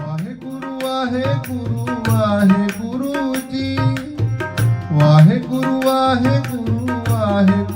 Wahe Guru Wahe Guru Wahe Guru जी Wahe Guru Wahe Guru Wahe Guru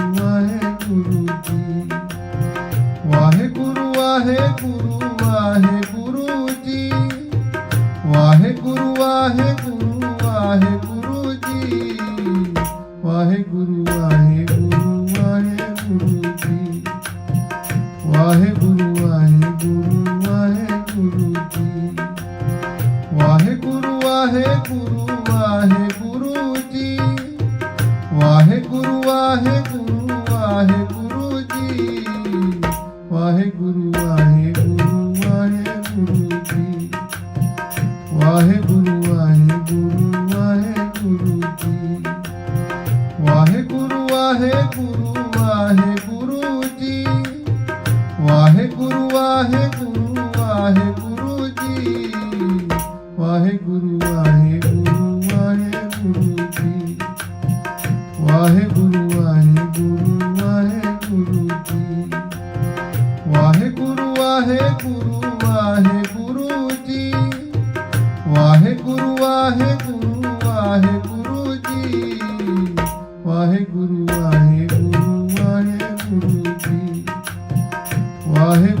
Waheguru Waheguru Waheguru Waheguru ji Waheguru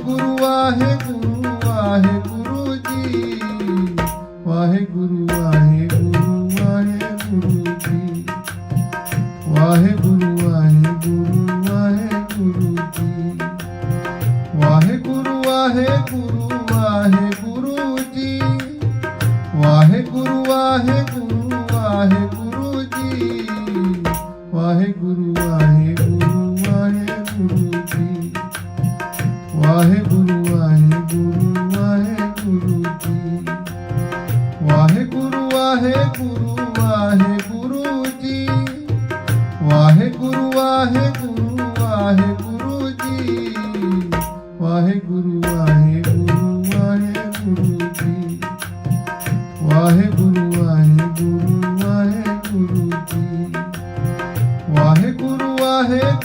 Waheguru Waheguru Waheguru ji. Waheguru Waheguru Waheguru ji. Waheguru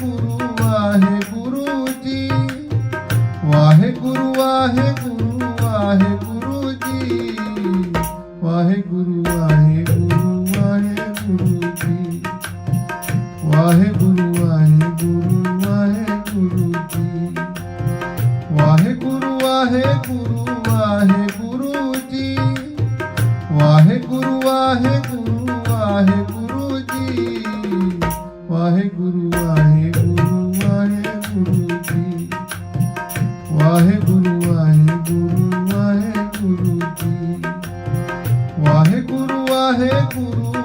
Guru Wahe Guru जी। Wahe Guru Wahe Guru Wahe Guru जी। Wahe Guru Wahe Guru Wahe Guru जी। Wahe Guru Wahe Guru Wahe Guru जी। Wahe Guru Wahe Guru Wahe Guru जी। Wahe Guru Wahe Guru Wahe ಗುರು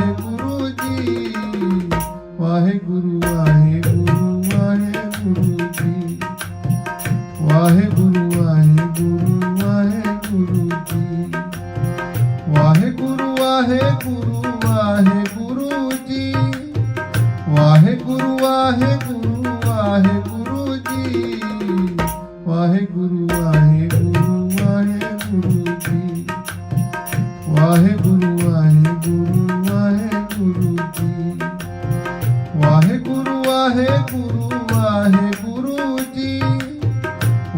Waheguru ji Waheguru Waheguru